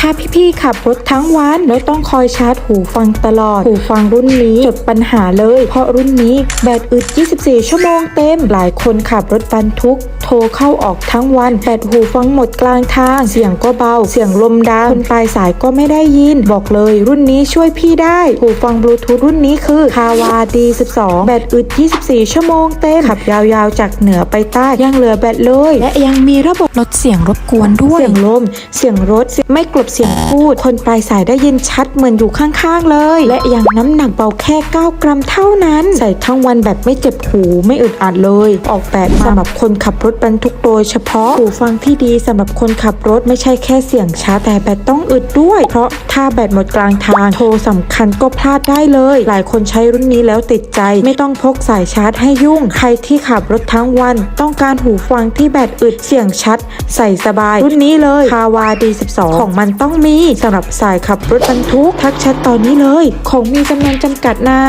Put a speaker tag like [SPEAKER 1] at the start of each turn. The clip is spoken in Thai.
[SPEAKER 1] ถ้าพี่ๆขับรถทั้งวันแล้วต้องคอยชาร์จหูฟังตลอด หูฟังรุ่นนี้จดปัญหาเลย เพราะรุ่นนี้แบตอึด 24 ชั่วโมงเต็ม หลายคนขับรถบรรทุกโทรเข้าออกทั้งวันแบตหูฟังหมดกลางทาง เสียงก็เบา เสียงลมดังคนปลายสายก็ไม่ได้ยิน บอกเลยรุ่นนี้ช่วยพี่ได้ หูฟังบลูทูธรุ่นนี้คือคาวา D12 แบตอึด 24 ชั่วโมงเต็มขับยาวๆจากเหนือไปใต้ยังเหลือแบตเลย และยังมีระบบ
[SPEAKER 2] ลดเสียงรบกวนด้วย
[SPEAKER 1] เสียงลม เสียงรถไม่กลบเสียงพูด คนปลายสายได้ยินชัดเหมือนอยู่ข้างๆเลย และยังน้ำหนักเบาแค่ 9 กรัมเท่านั้น ใส่ทั้งวันแบบไม่เจ็บหูไม่อึดอัดเลย ออกแบบมาสำหรับคนขับรถบรรทุกโดยเฉพาะหูฟังที่ดีสำหรับคนขับรถไม่ใช่แค่เสียงช้าแต่แบตต้องอึดด้วย เพราะถ้าแบตหมดกลางทาง โทรสำคัญก็พลาดได้เลย หลายคนใช้รุ่นนี้แล้วติดใจ ไม่ต้องพกสายชาร์จให้ยุ่ง ใครที่ขับรถทั้งวัน ต้องการหูฟังที่แบตอึดเสียงชัด ใส่สบาย รุ่นนี้เลยคาวา D12 ของมันต้องมีสำหรับสายขับรถบรรทุกทักแชทตอนนี้เลย ของมีจำนวนจำกัดนะ